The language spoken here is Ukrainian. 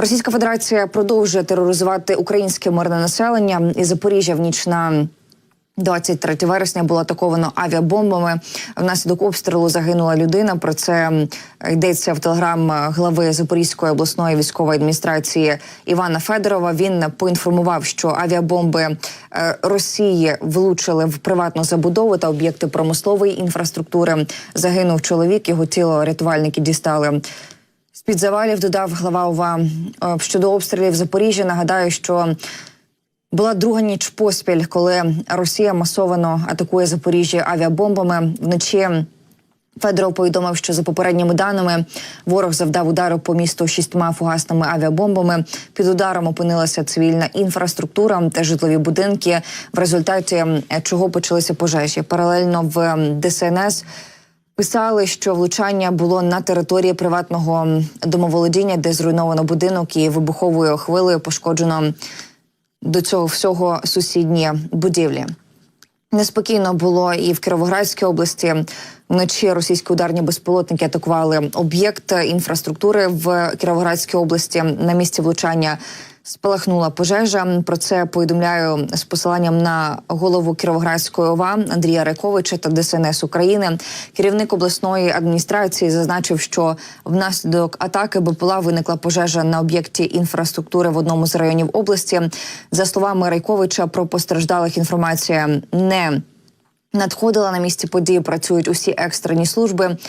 Російська Федерація продовжує тероризувати українське мирне населення і Запоріжжя в ніч на 23 вересня було атаковано авіабомбами. Внаслідок обстрілу загинула людина. Про це йдеться в телеграм глави Запорізької обласної військової адміністрації Івана Федорова. Він поінформував, що авіабомби е, Росії влучили в приватну забудову та об'єкти промислової інфраструктури. Загинув чоловік. Його тіло рятувальники дістали. З-під завалів додав глава ОВА Е, щодо обстрілів Запоріжжя. Нагадаю, що була друга ніч поспіль, коли Росія масовано атакує Запоріжжя авіабомбами. Вночі Федоров повідомив, що за попередніми даними ворог завдав удару по місту шістьма фугасними авіабомбами. Під ударом опинилася цивільна інфраструктура та житлові будинки, в результаті чого почалися пожежі. Паралельно в ДСНС Писали, що влучання було на території приватного домоволодіння, де зруйновано будинок і вибуховою хвилею пошкоджено до цього всього сусідні будівлі. Неспокійно було і в Кіровоградській області. Вночі російські ударні безпілотники атакували об'єкт інфраструктури в Кіровоградській області. На місці влучання спалахнула пожежа. Про це повідомляю з посиланням на голову Кіровоградської ОВА Андрія Райковича та ДСНС України. Керівник обласної адміністрації зазначив, що внаслідок атаки БПЛА виникла пожежа на об'єкті інфраструктури в одному з районів області. За словами Райковича, про постраждалих інформація не надходила на місці події. Працюють усі екстрені служби.